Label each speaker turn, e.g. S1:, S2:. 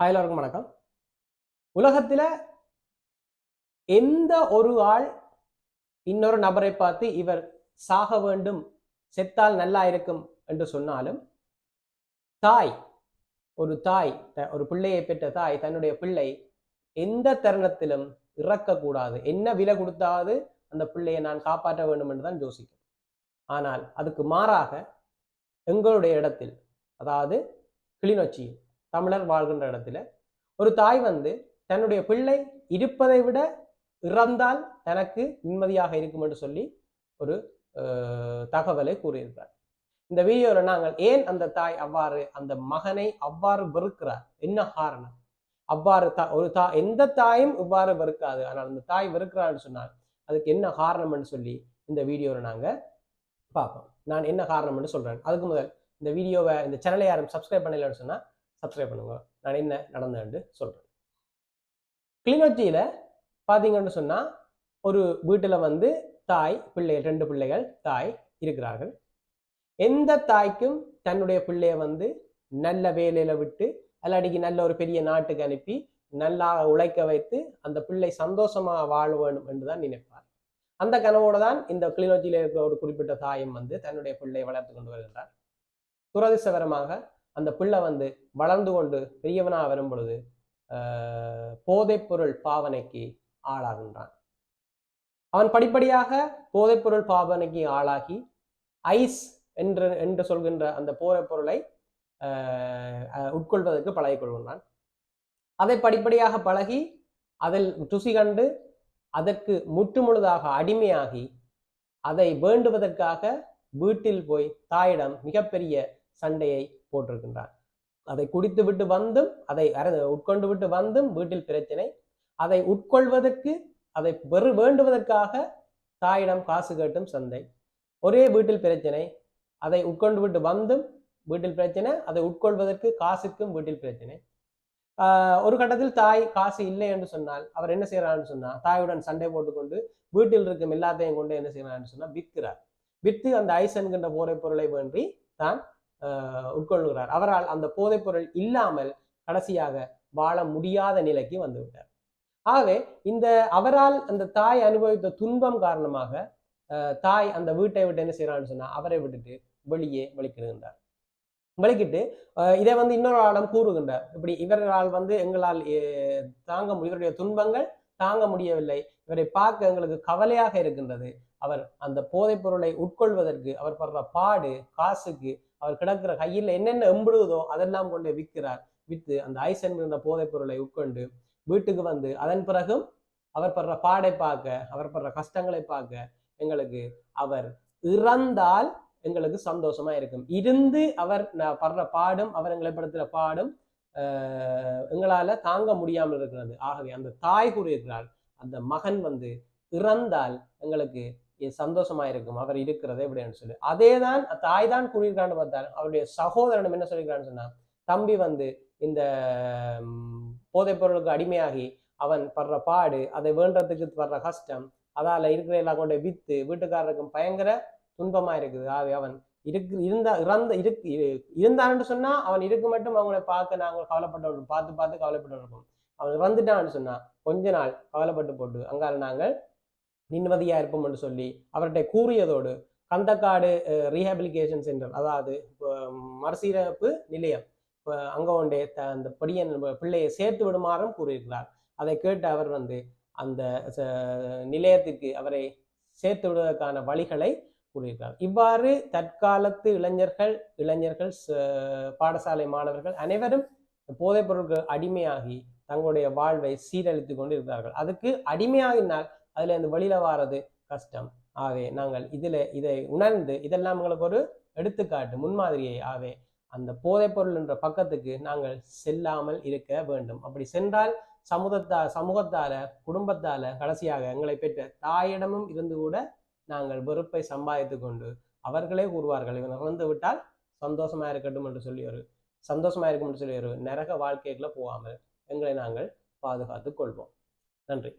S1: Hi எல்லாருக்கும் வணக்கம். உலகத்துல எந்த ஒரு ஆள் இன்னொரு நபரை பார்த்து இவர் சாக வேண்டும் செத்தால் நல்லா இருக்கும் என்று சொன்னாலும் தாய் ஒரு தாய் ஒரு பிள்ளையை பெற்ற தாய் தன்னுடைய பிள்ளை எந்த தருணத்திலும் இறக்கக்கூடாது. என்ன விலை கொடுத்தாவது அந்த பிள்ளையை நான் காப்பாற்ற வேண்டும் என்று தான் யோசிக்கும். ஆனால் அதுக்கு மாறாக எங்களுடைய இடத்தில் அதாவது கிளிநொச்சியில் தமிழர் வாழ்கின்ற இடத்துல ஒரு தாய் வந்து தன்னுடைய பிள்ளை இருப்பதை விட இறந்தால் தனக்கு நிம்மதியாக இருக்கும் என்று சொல்லி ஒரு தகவலை கூறியிருக்கிறார். இந்த வீடியோவில் நாங்கள் ஏன் அந்த தாய் அவ்வாறு அந்த மகனை அவ்வாறு வெறுக்கிறார்? என்ன காரணம்? அவ்வாறு தா ஒரு தா எந்த தாயும் இவ்வாறு வெறுக்காது. ஆனால் அந்த தாய் வெறுக்கிறான்னு சொன்னால் அதுக்கு என்ன காரணம்னு சொல்லி இந்த வீடியோவில் நாங்கள் பார்ப்போம். நான் என்ன காரணம்னு சொல்கிறேன் அதுக்கு முதல் இந்த வீடியோவை இந்த சேனலை யாரும் சப்ஸ்கிரைப் பண்ணலன்னு சொன்னால் சப்ஸ்கிரைப் பண்ணுங்க. நான் என்ன நடந்தேன்ட்டு சொல்கிறேன் கிளிநொச்சியில் பார்த்தீங்கன்னு சொன்னால் ஒரு வீட்டில் வந்து தாய் பிள்ளைகள் ரெண்டு பிள்ளைகள் தாய் இருக்கிறார்கள். எந்த தாய்க்கும் தன்னுடைய பிள்ளைய வந்து நல்ல வேலையில விட்டு அல்லாடிக்கு நல்ல ஒரு பெரிய நாட்டுக்கு அனுப்பி நல்லா உழைக்க வைத்து அந்த பிள்ளை சந்தோஷமா வாழ வேண்டும் என்று தான் நினைப்பார். அந்த கனவோடு தான் இந்த கிளிநொச்சியில் இருக்கிற ஒரு குறிப்பிட்ட தாயும் வந்து தன்னுடைய பிள்ளையை வளர்த்து கொண்டு வருகின்றார். துரதிர்ஷ்டவரமாக அந்த பிள்ளை வந்து வளர்ந்து கொண்டு பெரியவனாக வரும் பொழுது போதைப்பொருள் பாவனைக்கு ஆளாகின்றான். அவன் படிப்படியாக போதைப்பொருள் பாவனைக்கு ஆளாகி ஐஸ் என்று என்று சொல்கின்ற அந்த போதைப் பொருளை உட்கொள்வதற்கு பழகிக்கொள்கின்றான் அதை படிப்படியாக பழகி அதில் ருசி கண்டு அதற்கு முற்றுமுழுதாக அடிமையாகி அதை வேண்டுவதற்காக வீட்டில் போய் தாயிடம் மிகப்பெரிய சண்டையை போட்டிருக்கின்றார். அதை குடித்து விட்டு வந்தும் அதை உட்கொண்டு விட்டு வந்தும் வீட்டில் பிரச்சனை. அதை உட்கொள்வதற்கு அதை வெறு வேண்டுவதற்காக தாயிடம் காசு கேட்டும் சந்தை. ஒரே வீட்டில் பிரச்சனை. அதை உட்கொண்டு விட்டு வந்தும் வீட்டில் பிரச்சனை. அதை உட்கொள்வதற்கு காசுக்கும் வீட்டில் பிரச்சனை. ஆஹ் ஒரு கட்டத்தில் தாய் காசு இல்லை என்று சொன்னால் அவர் என்ன செய்யறான்னு சொன்னா தாயுடன் சண்டை போட்டுக்கொண்டு வீட்டில் இருக்கும் எல்லாத்தையும் கொண்டு என்ன செய்யறான்னு சொன்னா விற்கிறார். விற்று அந்த ஐஸ் என்கின்ற பொருளை வேண்டி தான் உட்கொள்கிறார் அவரால் அந்த போதைப்பொருள் இல்லாமல் கடைசியாக வாழ முடியாத நிலைக்கு வந்துவிட்டார். ஆகவே இந்த அவரால் அந்த தாய் அனுபவித்த துன்பம் காரணமாக தாய் அந்த வீட்டை விட்டு என்ன செய்யறான்னு சொன்னா அவரை விட்டுட்டு வெளியே வெளிக்கிடுகின்றார் வெளிக்கிட்டு இதை வந்து இன்னொரு ஆளும் கூறுகின்றார். இப்படி இவர்களால் வந்து எங்களால் தாங்க இவருடைய துன்பங்கள் தாங்க முடியவில்லை. இவரை பார்க்க எங்களுக்கு கவலையாக இருக்கின்றது. அவர் அந்த போதைப் பொருளை உட்கொள்வதற்கு அவர் படுற பாடு காசுக்கு அவர் கிடக்கிற கையில் என்னென்ன எம்பிடுதோ அதெல்லாம் கொண்டு விற்கிறார். விற்று அந்த ஐஸ் என்கின்ற போதைப் பொருளை உட்கொண்டு வீட்டுக்கு வந்து அதன் பிறகும் அவர் படுற பாடை பார்க்க அவர் படுற கஷ்டங்களை பார்க்க எங்களுக்கு அவர் இறந்தால் எங்களுக்கு சந்தோஷமா இருக்கும். இருந்து அவர் நான் படுற பாடும் அவர் எங்களை படுத்துற பாடும் ஆஹ், எங்களால தாங்க முடியாமல் இருக்கிறது. ஆகவே அந்த தாய் கூறியிருக்கிறார் அந்த மகன் வந்து இறந்தால் எங்களுக்கு சந்தோஷமா இருக்கும் அவர் இருக்கிறதே இப்படின்னு சொல்லி. அதே தான் தாய் தான் கூறியிருக்கான்னு பார்த்தாரு. அவருடைய சகோதரனும் என்ன சொல்லியிருக்கான்னு சொன்னா தம்பி வந்து இந்த போதைப் பொருளுக்கு அடிமையாகி அவன் படுற பாடு அதை வேண்டதுக்கு படுற கஷ்டம் அதால இருக்கிற எல்லாம் கொண்டு வித்து வீட்டுக்காரருக்கும் பயங்கர துன்பமா இருக்குது. ஆகவே அவன் இருக்கு இருந்தா இறந்த இருக்கு இருந்தான்னு சொன்னா அவன் இருக்கு மட்டும் அவங்களை பார்க்க நாங்கள் கவலைப்பட்டு பார்த்து பார்த்து கவலைப்பட்டு இருப்போம் அவன் இறந்துட்டான்னு சொன்னா கொஞ்ச நாள் கவலைப்பட்டு போட்டு அங்கால நாங்கள் நிம்மதியாக இருப்போம் என்று சொல்லி அவர்கிட்ட கூறியதோடு கந்தக்காடு ரீஹாபிலிகேஷன் சென்டர் அதாவது மறுசீரமைப்பு நிலையம். இப்போ அங்க ஒன்றே த- அந்த படியன் பிள்ளையை சேர்த்து விடுமாறும் கூறியிருக்கிறார். அதை கேட்டு அவர் வந்து அந்த ச- நிலையத்திற்கு அவரை சேர்த்து விடுவதற்கான வழிகளை கூறியிருக்கிறார். இவ்வாறு தற்காலத்து இளைஞர்கள் இளைஞர்கள் பாடசாலை மாணவர்கள் அனைவரும் போதைப் பொருட்கள் அடிமையாகி தங்களுடைய வாழ்வை சீரழித்து கொண்டு இருக்கிறார்கள் அதுக்கு அடிமையாகினால் அதுல இருந்து வெளியில வாரது கஷ்டம். ஆகவே நாங்கள் இதுல இதை உணர்ந்து இதெல்லாம் உங்களுக்கு ஒரு எடுத்துக்காட்டு முன்மாதிரியை. ஆகவே அந்த போதைப் பொருள் என்ற பக்கத்துக்கு நாங்கள் செல்லாமல் இருக்க வேண்டும். அப்படி சென்றால் சமூகத்தா சமூகத்தால குடும்பத்தால கடைசியாக எங்களை பெற்ற தாயிடமும் இருந்து கூட நாங்கள் வெறுப்பை சம்பாதித்து கொண்டு அவர்களே கூறுவார்கள் இவன் இறந்து விட்டால் சந்தோஷமா இருக்கட்டும் என்று சொல்லி ஒரு சந்தோஷமா இருக்கும் என்று சொல்லி ஒரு நரக வாழ்க்கைக்குள்ள போகாமல் எங்களை நாங்கள் பாதுகாத்து கொள்வோம். நன்றி.